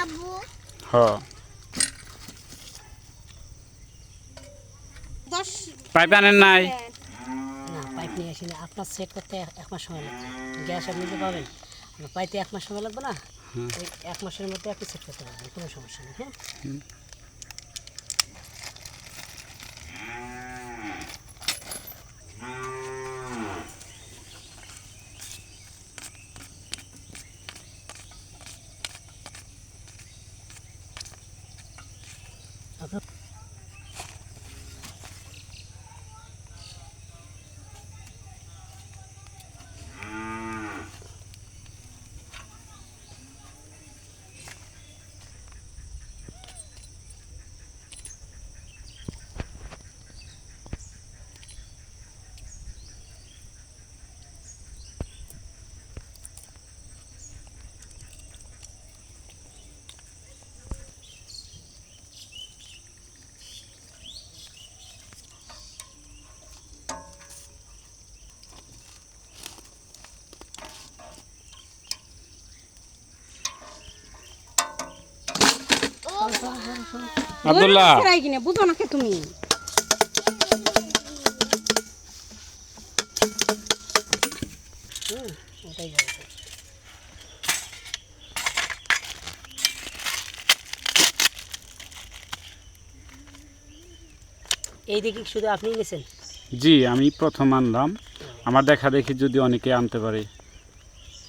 আব্বু হ্যাঁ। পাইপ আনেন নাই? না পাইপ নিয়ে আসিনি। আপনার সেট করতে এক- মাস সময় লাগবে। গ্যাস আপনি যে পাবেন পাইতে এক মাস সময় লাগবে না? এক মাসের মধ্যে আপনি সেট করতে পারবেন কোনো সমস্যা নেই হ্যাঁ? আপনার আব্দুল্লাহ। তুমি। এই শুধু আপনিই গেছেন? জি আমি প্রথম আনলাম। আমার দেখা দেখি যদি অনেকে আনতে পারে।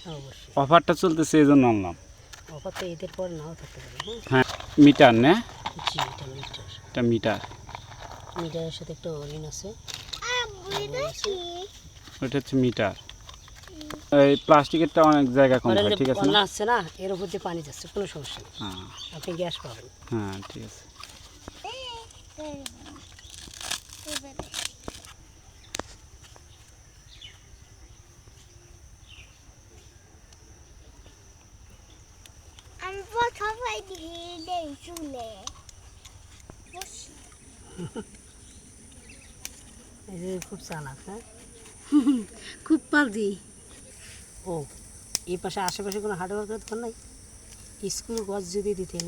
হ্যাঁ অফারটা চলতেছে এই জন্য আনলাম। অফার তো ঈদের পর নাও থাকতে পারে হ্যাঁ। হ্যাঁ মিটার না। জি এটা মিটার। এটা মিটার। মিটারের সাথে একটা অরিন আছে। ওটা হচ্ছে মিটার। এই প্লাস্টিকেরটা অনেক জায়গা কম হয় যে ঠিক আছে না? আসছে না এর উপর দিয়ে পানি যাচ্ছে কোনো সমস্যা নেই। হ্যাঁ। আপনি গ্যাস পাবেন। হ্যাঁ ঠিক আছে। আমি প্রথমে দিয়ে দেই চুলে। যে খুব চালাক হ্যাঁ? খুব পাজি ও এই পাশে আশেপাশে কোনো হার্ডওয়ার্কের করে দোকান নাই? স্কুল গছ যদি দিতেন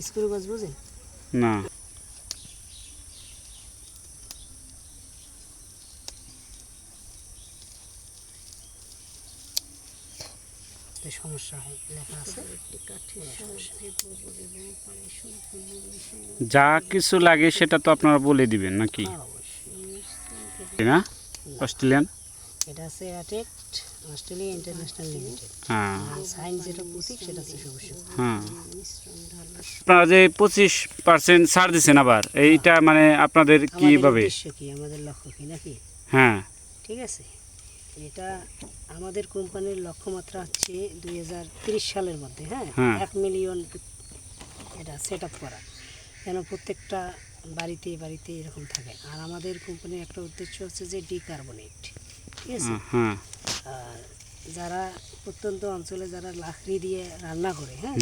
স্কুল গছ বুঝেন? না তো সমস্যা হয় লেখা আছে। যা কিছু লাগে সেটা তো আপনারা বলে দিবেন নাকি? হ্যাঁ, না? অস্ট্রেলিয়ান? এটা আছে অ্যাটেক্ট অস্ট্রেলিয়া ইন্টারন্যাশনাল লিমিটেড। হ্যাঁ। সাইন যেটা সেটা হ্যাঁ। আপনারা যে পঁচিশ পার্সেন্ট ছাড় দিচ্ছেন আবার এইটা মানে আপনাদের কীভাবে? কি? আমাদের লক্ষ্য কি নাকি? হ্যাঁ। ঠিক আছে? এটা আমাদের কোম্পানির লক্ষ্যমাত্রা হচ্ছে দুই হাজার তিরিশ সালের মধ্যে হ্যাঁ? হ্যাঁ। এক মিলিয়ন এটা সেট আপ করা। যেন প্রত্যেকটা বাড়িতে বাড়িতে এরকম থাকে। আর আমাদের কোম্পানির একটা উদ্দেশ্য হচ্ছে যে ডিকার্বনেট ঠিক আছে? আর যারা প্রত্যন্ত অঞ্চলে যারা লাকড়ি দিয়ে রান্না করে হ্যাঁ?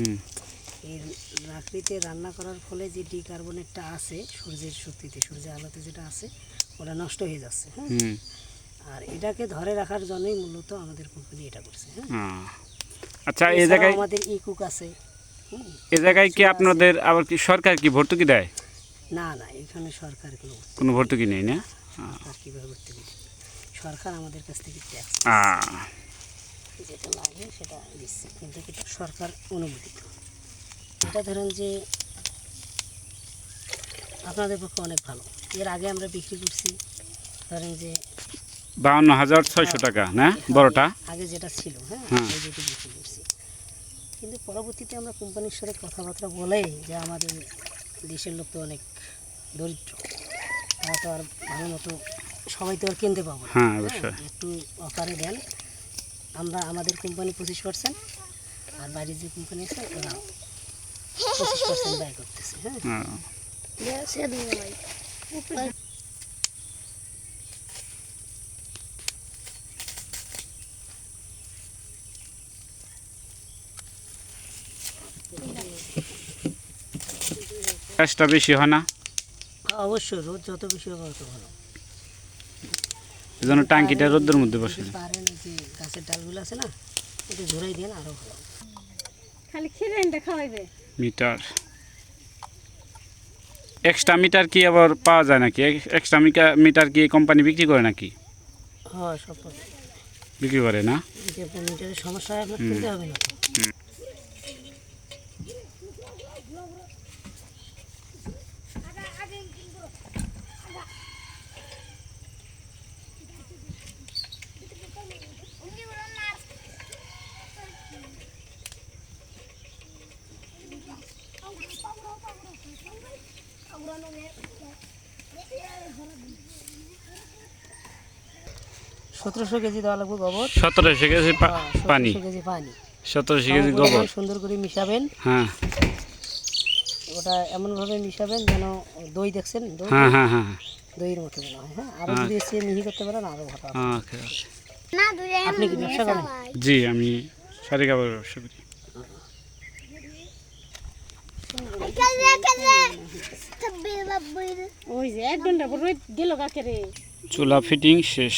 এই লাকড়িতে রান্না করার ফলে যে ডিকার্বনেটটা আছে সূর্যের শক্তিতে সূর্যের আলোতে যেটা আছে ওটা নষ্ট হয়ে যাচ্ছে হ্যাঁ? আর এটাকে ধরে রাখার জন্যই মূলত আমাদের কোম্পানি এটা করছে হ্যাঁ। আচ্ছা এই জায়গায় আমাদের ইকুক আছে হুম। এ জায়গায় কি আপনাদের আবার কি সরকার কি ভর্তুকি দেয়? না না এখানে সরকার কোনো কোনো ভর্তুকি নেই না? সরকার কীভাবে করতে দিবে সরকার আমাদের কাছ থেকে ট্যাক্স যেটা লাগে সেটা দিচ্ছে কিন্তু এটা সরকার অনুমোদিত। এটা ধরেন যে আপনাদের পক্ষে অনেক ভালো। এর আগে আমরা বিক্রি করছি ধরেন যে বাউন্ন হাজার ছয়শো টাকা না? বড়টা? আগে যেটা ছিল হ্যাঁ হ্যাঁ। কিন্তু পরবর্তীতে আমরা কোম্পানির সাথে কথাবার্তা বলে যে আমাদের দেশের লোক তো অনেক দরিদ্র তারা তো আর ভালো মতো সবাই তো আর কিনতে পাবো হ্যাঁ অবশ্যই। একটু অফারে দেন। আমরা আমাদের কোম্পানি পঁচিশ পার্সেন্ট আর বাইরের যে কোম্পানি আছে ওরা পঁচিশ পার্সেন্ট ব্যয় করতেছে হ্যাঁ। গ্যাসটা বেশি হয় না? অবশ্যই রোদ যত বেশি হবে তত ভালো। এই জন্য টাঙ্কিটা রোদ্রের মধ্যে বসে পারেন যে গাছের ডালগুলো আছে না একটু ঝরাই দেন আরও ভালো। খালি খিরেনটা খাওয়াইবে। মিটার। এক্সট্রা মিটার কি আবার পাওয়া যায় নাকি? এক্সট্রা মিটার কি কোম্পানি বিক্রি করে নাকি? হ্যাঁ সব বিক্রি করে না? মিটারের সমস্যা হয় আপনার কিনতে হবে না তো। সতেরোশো কেজি দেওয়া লাগবে গোবর। সতেরোশো কেজি হ্যাঁ, পানি। সতেরোশো কেজি পানি। সতেরোশো কেজি গোবর। সুন্দর করে মিশাবেন। হ্যাঁ। ওটা এমনভাবে মিশাবেন যেন দই দেখছেন? দই? হ্যাঁ হ্যাঁ হ্যাঁ দইয়ের মতো যেন হয় হ্যাঁ? আরও যদি এসে মিহি করতে পারেন আরও ভালো ওকে আপনি কি ব্যবসা করেন? জি আমি শাড়ি কাপড় ব্যবসা করি। এক ঘণ্টা কাকে রে? চুলা ফিটিং শেষ।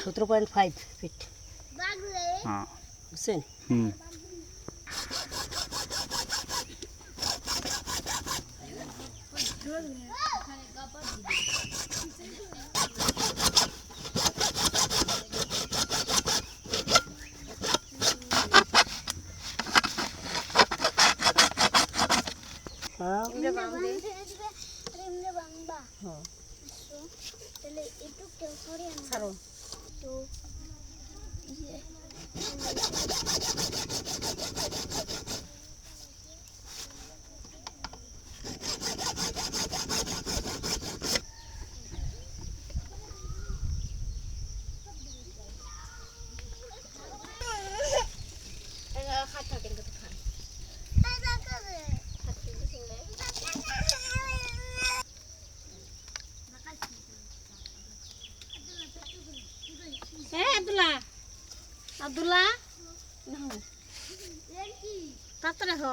সতেরো পয়েন্ট ফাইভ ফিট হ্যাঁ। বুঝছেন? হুম। হ্যাঁ ছাড়ো হ্যাঁ আব্দুল্লাহ আব্দুল্লাহ? তাড়াতাড়ি হ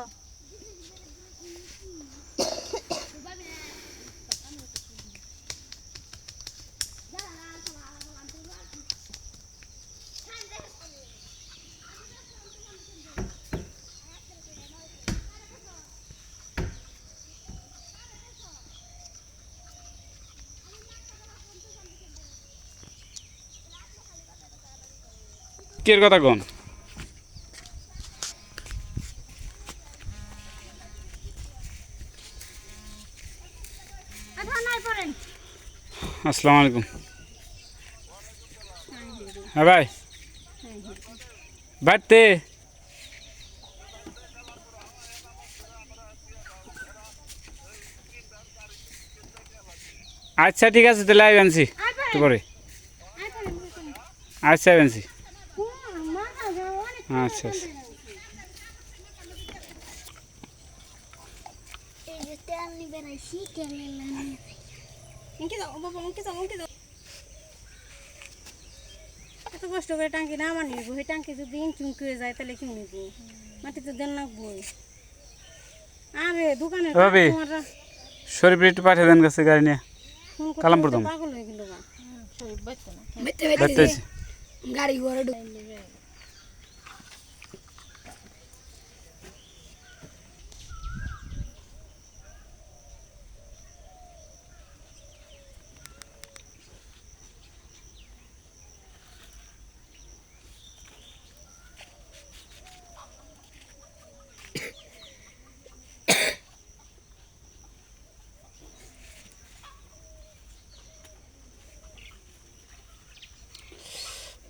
কের কথা কোন? আসসালামু আলাইকুম। হ্যাঁ ভাই। বাড়তে। আচ্ছা ঠিক আছে তাহলে আইব আনছি একটু পরে। আচ্ছা আইব আনছি আচ্ছা আচ্ছা। এত কষ্ট করে টাঙ্কি না আমার নিব সেই টাঙ্কি যদি ইনচুম করে যায় তাহলে কি নিব? মাটি তো দেন লাগবই আরে দোকানে। শরীফ একটু পাঠিয়ে দেন কাছে গাড়ি নিয়ে। কালামপুর দাম। হয়ে গাড়ি ঘরে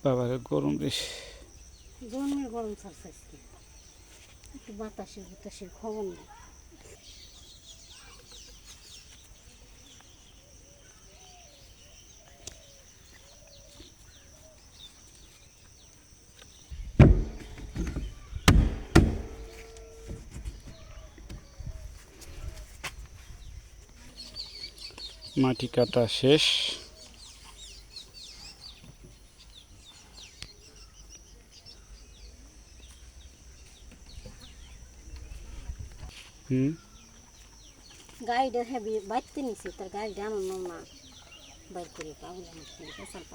বাবারে গরম বেশি গরমে গরম ছাড়ছে একটু বাতাসের বাতাসের খবর নেই। মাটি কাটা শেষ। ಗಾಡಿ ಬತ್ತೀನಿ ಸೀತರ ಗಾಡಿ ಡ್ಯಾಮ್ ಅಮ್ಮ ಬರ್ತೀರಿ ಸ್ವಲ್ಪ